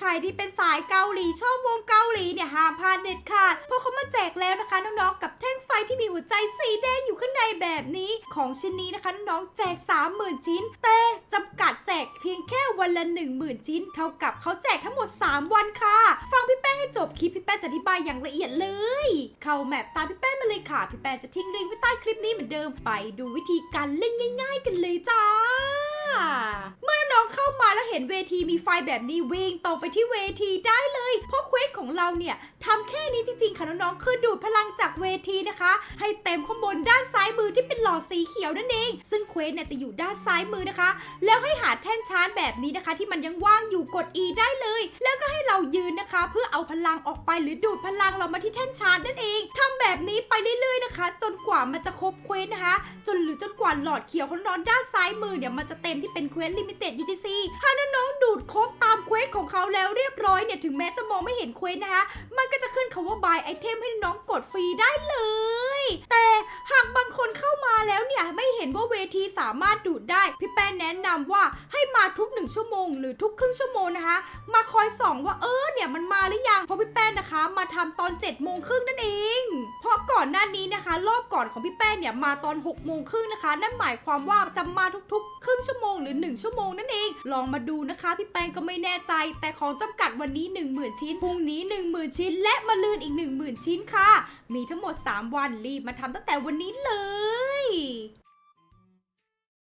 ใครที่เป็นสายเกาหลีชอบวงเกาหลีเนี่ยห้ามพลาดเด็ดขาดเพราะเขามาแจกแล้วนะคะน้องๆกับแท่งไฟที่มีหัวใจสีแดงอยู่ข้างในแบบนี้ของชิ้นนี้นะคะน้องๆแจก 30,000 ชิ้น แต่จำกัดแจกเพียงแค่วันละ 10,000 ชิ้น เท่ากับเขาแจกทั้งหมด 3 วันค่ะ ฟังพี่แป้งให้จบคลิปพี่แป้งจะอธิบายอย่างละเอียดเลย เข้าแมปตามพี่แป้งมาเลยค่ะ พี่แป้งจะทิ้งลิงก์ไว้ใต้คลิปนี้เหมือนเดิมไปดูวิธีการเล่นง่าย ๆ กันเลยจ้าเมื่อ นเวเห็นเวทีมีไฟแบบนี้วิ่งตรงไปที่เวทีได้เลยเพราะเควสของเราเนี่ยทำแค่นี้จริงๆค่ะน้องๆคือดูดพลังจากเวทีนะคะ ให้เต็มข้างบนด้านซ้ายมือที่เป็นหลอดสีเขียวนั่นเอง ซึ่งเควสเนี่ยจะอยู่ด้านซ้ายมือนะคะ แล้วให้หาแท่นชาร์จแบบนี้นะคะ ที่มันยังว่างอยู่กด E ได้เลย แล้วก็ให้เรายืนนะคะ เพื่อเอาพลังออกไปหรือดูดพลังเรามาที่แท่นชาร์จนั่นเองท แบบนี้ไปเรื่อยๆนะคะ จนกว่ามันจะครบเควสนะคะ จนหรือจนกว่าหลอดเขียวของน้อนด้านซ้ายมือเนี่ยมันจะเต็มที่เป็นเควสลิมิเต็ดยูจีซีถ้าน้องๆดูดครบตามเควสของเขาแล้วเรียบร้อยเนี่ยถึงแม้จะมองไม่เห็นเควสนะคะ มันก็จะขึ้นคำว่า buy item ให้น้องกดฟรีได้เลย แต่ หากบางคนเข้ามาแล้วเนี่ยไม่เห็นว่าเวทีสามารถดูดได้ พี่แป้นแนะนำว่าให้มาทุกหนึ่งชั่วโมง หรือทุกครึ่งชั่วโมงนะคะ มาคอยส่องว่าเออเนี่ยมันมาหรือยังเพราะพี่แป้นนะคะ มาทำตอน7จ็ดโมงครึ่งนั่นเองเพราะก่อนหน้านี้นะคะ รอบก่อนของพี่แป้นเนี่ยมาตอน6กโมงครึ่งนะคะ นั่นหมายความว่าจะมาทุกๆ ครึ่งชั่วโมงหรือ 1 ชั่วโมงนั่นเอง ลองมาดูนะคะพี่แป้งก็ไม่แน่ใจ แต่ของจำกัดวันนี้ 10,000 ชิ้นพรุ่งนี้ 10,000 ชิ้น และมาลืนอีก 10,000 ชิ้นค่ะ มีทั้งหมด 3 วันรีบมาทำตั้งแต่วันนี้เลย